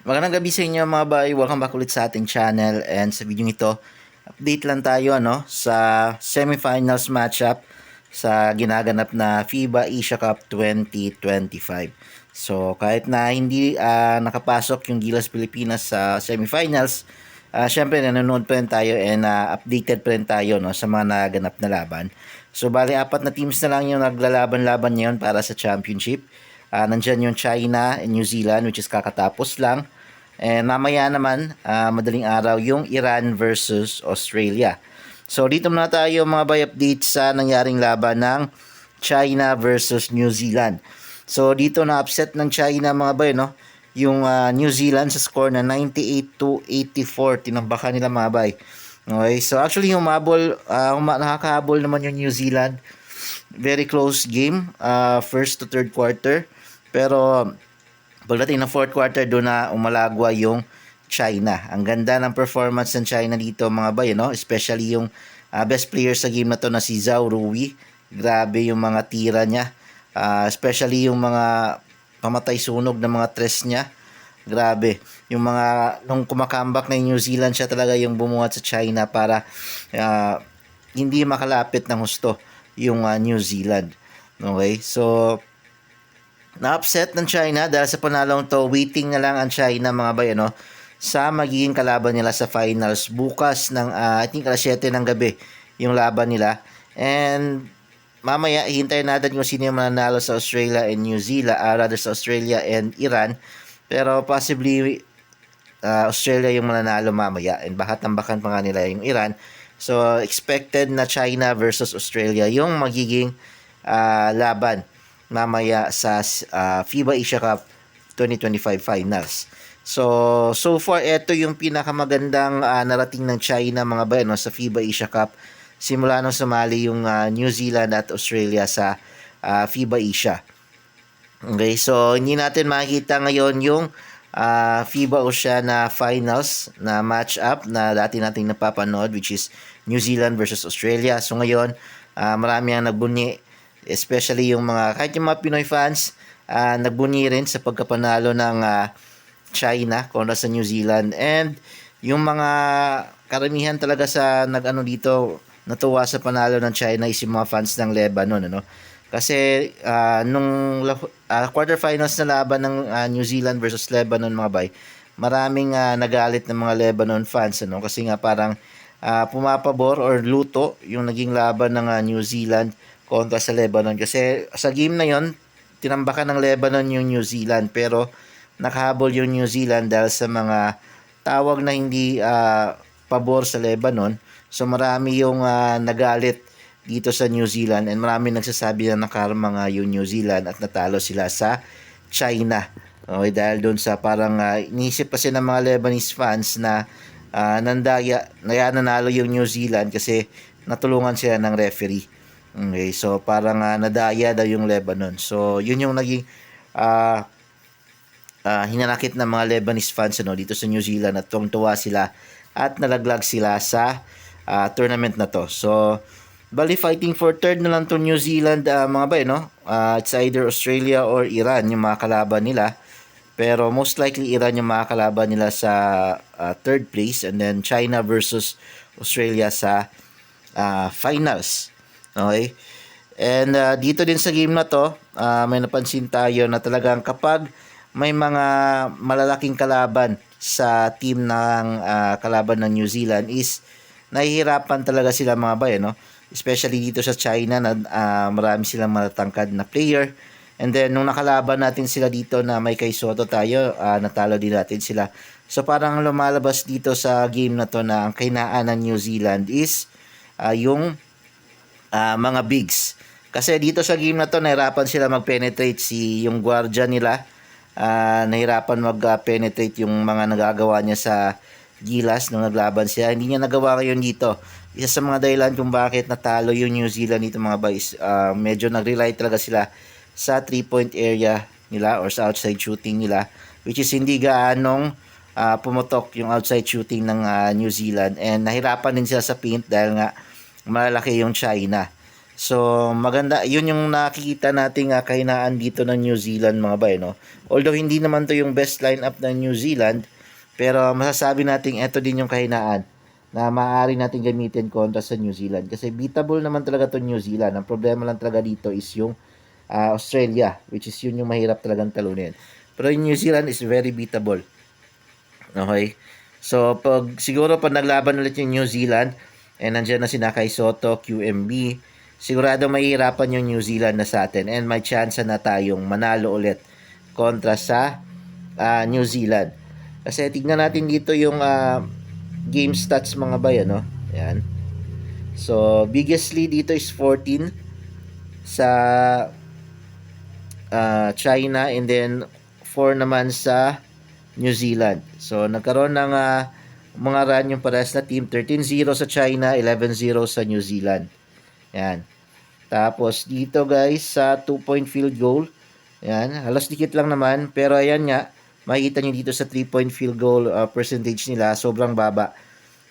Magandang gabi sa inyo mga bay. Welcome back ulit sa ating channel and sa video ito, update lang tayo ano sa semifinals matchup sa ginaganap na FIBA Asia Cup 2025. So kahit na hindi ah, nakapasok yung Gilas Pilipinas sa semifinals, uh, syempre nanonood pa rin tayo and ah, updated pa rin tayo no, sa mga naganap na laban. So bali apat na teams na lang yung naglalaban-laban ngayon para sa championship. Uh, nandyan yung China and New Zealand which is kakatapos lang. And mamaya naman, ah, madaling araw, yung Iran versus Australia. So dito muna tayo mga bay update sa nangyaring laban ng China versus New Zealand. So dito na upset ng China mga bay no. Yung ah, New Zealand sa score na 98 to 84 tinambakan nila mga bay. Okay, so actually humabol uh, huma, nakakahabol naman yung New Zealand. Very close game ah, first to third quarter. Pero pagdating ng fourth quarter doon na umalagwa yung China. Ang ganda ng performance ng China dito mga bay, no? Especially yung ah, best player sa game na to na si Zhao Rui. Grabe yung mga tira niya. Ah, especially yung mga pamatay sunog ng mga tres niya. Grabe. Yung mga nung kumakambak na yung New Zealand siya talaga yung bumuhat sa China para ah, hindi makalapit ng husto yung ah, New Zealand. Okay? So na-upset ng China dahil sa panalong to, waiting na lang ang China mga bay, ano, sa magiging kalaban nila sa finals bukas ng, uh, I think alas 7 ng gabi yung laban nila. And mamaya, hintayin natin kung sino yung mananalo sa Australia and New Zealand, uh, rather sa Australia and Iran. Pero possibly, uh, Australia yung mananalo mamaya and baka tambakan pa nga nila yung Iran. So, expected na China versus Australia yung magiging uh, laban mamaya sa uh, FIBA Asia Cup 2025 Finals. So, so far, ito yung pinakamagandang uh, narating ng China mga ba, no, sa FIBA Asia Cup. Simula nung sumali yung uh, New Zealand at Australia sa uh, FIBA Asia. Okay, so hindi natin makikita ngayon yung uh, FIBA Oceania Finals na match-up na dati nating napapanood which is New Zealand versus Australia. So ngayon, uh, marami ang nagbunyi especially yung mga kahit yung mga Pinoy fans uh, nagbunyi rin sa pagkapanalo ng uh, China kontra sa New Zealand. And yung mga karamihan talaga sa nagano dito natuwa sa panalo ng China is yung mga fans ng Lebanon ano? Kasi uh, nung uh, quarterfinals na laban ng uh, New Zealand versus Lebanon mga bay maraming uh, nagalit ng mga Lebanon fans ano? Kasi nga parang uh, pumapabor or luto yung naging laban ng uh, New Zealand kontra sa Lebanon. Kasi sa game na yon tinambakan ng Lebanon yung New Zealand pero nakahabol yung New Zealand dahil sa mga tawag na hindi uh, pabor sa Lebanon. So marami yung uh, nagalit dito sa New Zealand and marami nagsasabi na nakarma nga yung New Zealand at natalo sila sa China. Okay, dahil doon sa parang uh, iniisip kasi ng mga Lebanese fans na uh, nandaya, na nanalo yung New Zealand kasi natulungan sila ng referee. Okay, so parang uh, nadaya daw yung Lebanon. So yun yung naging uh, uh, hinanakit ng mga Lebanese fans ano, dito sa New Zealand at tuwang-tuwa sila at nalaglag sila sa uh, tournament na to. So bali fighting for third na lang to New Zealand uh, mga bay no. Uh, it's either Australia or Iran yung mga kalaban nila. Pero most likely Iran yung mga kalaban nila sa uh, third place and then China versus Australia sa uh, finals. Okay? And uh, dito din sa game na to, uh, may napansin tayo na talagang kapag may mga malalaking kalaban sa team ng uh, kalaban ng New Zealand is nahihirapan talaga sila mga bay, no? Especially dito sa China na uh, marami silang matatangkad na player. And then nung nakalaban natin sila dito na may kay Soto tayo, uh, natalo din natin sila. So parang lumalabas dito sa game na to na ang kainaan ng New Zealand is uh, yung uh, mga bigs. Kasi dito sa game na to, nahirapan sila mag-penetrate si yung guardia nila. Uh, nahirapan mag-penetrate yung mga nagagawa niya sa Gilas nung naglaban siya. Hindi niya nagawa ngayon dito. Isa sa mga dahilan kung bakit natalo yung New Zealand dito mga boys. Uh, medyo nag-rely talaga sila sa 3-point area nila or sa outside shooting nila. Which is hindi gaanong uh, pumutok yung outside shooting ng uh, New Zealand. And nahirapan din sila sa paint dahil nga malalaki yung China. So, maganda. Yun yung nakikita nating uh, kahinaan dito ng New Zealand mga bay, no? Although hindi naman to yung best lineup ng New Zealand, pero masasabi nating ito din yung kahinaan na maaari natin gamitin kontra sa New Zealand. Kasi beatable naman talaga to New Zealand. Ang problema lang talaga dito is yung uh, Australia, which is yun yung mahirap talagang talunin. Pero yung New Zealand is very beatable. Okay? So, pag siguro pag naglaban ulit yung New Zealand, and nandiyan na si Nakay Soto, QMB, sigurado mahihirapan yung New Zealand na sa atin and may chance na tayong manalo ulit kontra sa uh, New Zealand. Kasi tignan natin dito yung uh, game stats mga bayan, no? Ayan. So, biggest lead dito is 14 sa uh, China and then 4 naman sa New Zealand. So, nagkaroon ng uh, mga run yung parehas na team. 13-0 sa China, 11-0 sa New Zealand. Yan. Tapos, dito guys, sa 2-point field goal. Yan. Halos dikit lang naman. Pero ayan nga, makikita nyo dito sa 3-point field goal uh, percentage nila. Sobrang baba.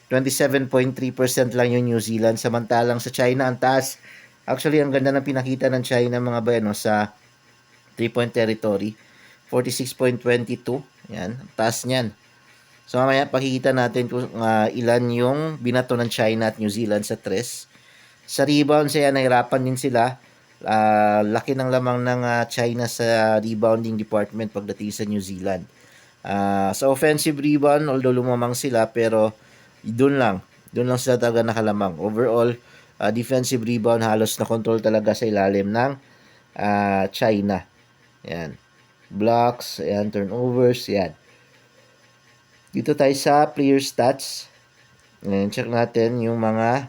27.3% lang yung New Zealand. Samantalang sa China, ang taas. Actually, ang ganda ng pinakita ng China mga bayan no, sa 3-point territory. 46.22. Yan, taas niyan. So mamaya pakikita natin kung uh, ilan yung binato ng China at New Zealand sa tres. Sa rebound siya nahirapan din sila. Uh, laki ng lamang ng uh, China sa rebounding department pagdating sa New Zealand. Uh, sa offensive rebound, although lumamang sila, pero doon lang. Doon lang sila talaga nakalamang. Overall, uh, defensive rebound halos na control talaga sa ilalim ng uh, China. Yan blocks, ayan, turnovers, yan. Dito tayo sa player stats. Ayan, check natin yung mga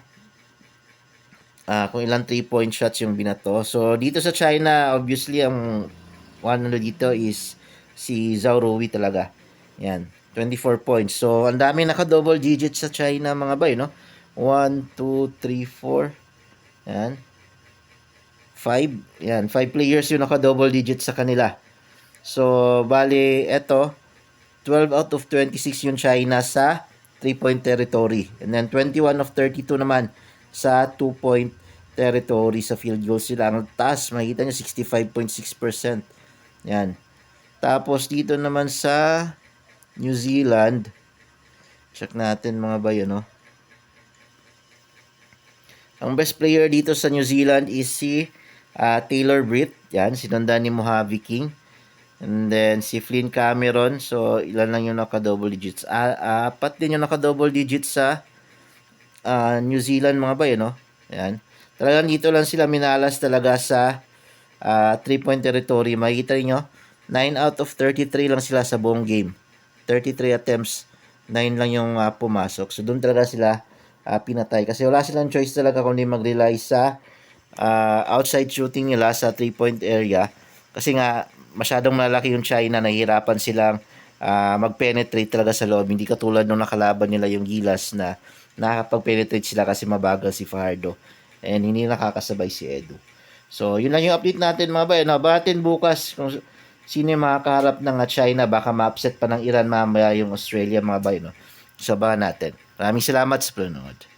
uh, kung ilang 3-point shots yung binato. So, dito sa China, obviously, ang one ano dito is si Zhao Rui talaga. Yan, 24 points. So, ang dami naka-double digits sa China, mga bay, no? 1, 2, 3, 4. Yan. 5. Yan, 5 players yung naka-double digits sa kanila. So, bali, eto, 12 out of 26 yung China sa 3-point territory. And then 21 of 32 naman sa 2-point territory sa field goals sila. Ang taas, makikita nyo 65.6%. Yan. Tapos dito naman sa New Zealand, check natin mga bayo, no? Ang best player dito sa New Zealand is si uh, Taylor Britt. Yan, sinundan ni Mojave King. And then, si Flynn Cameron. So, ilan lang yung naka-double digits? Uh, apat din yung naka-double digits sa uh, New Zealand mga bay, no? Ayan. Talagang dito lang sila minalas talaga sa uh, 3-point territory. Makikita niyo 9 out of 33 lang sila sa buong game. 33 attempts, 9 lang yung uh, pumasok. So, doon talaga sila uh, pinatay. Kasi wala silang choice talaga kung di mag-rely sa uh, outside shooting nila sa 3-point area. Kasi nga, masyadong malaki yung China, nahihirapan silang uh, mag-penetrate talaga sa loob. Hindi katulad nung nakalaban nila yung Gilas na nakakapag-penetrate sila kasi mabagal si Fajardo. And hindi nakakasabay si Edu. So, yun lang yung update natin mga bayan. Batin bukas kung sino yung makakaharap ng China. Baka ma-upset pa ng Iran mamaya yung Australia mga bayan. No? Sabahan natin. Maraming salamat sa panonood.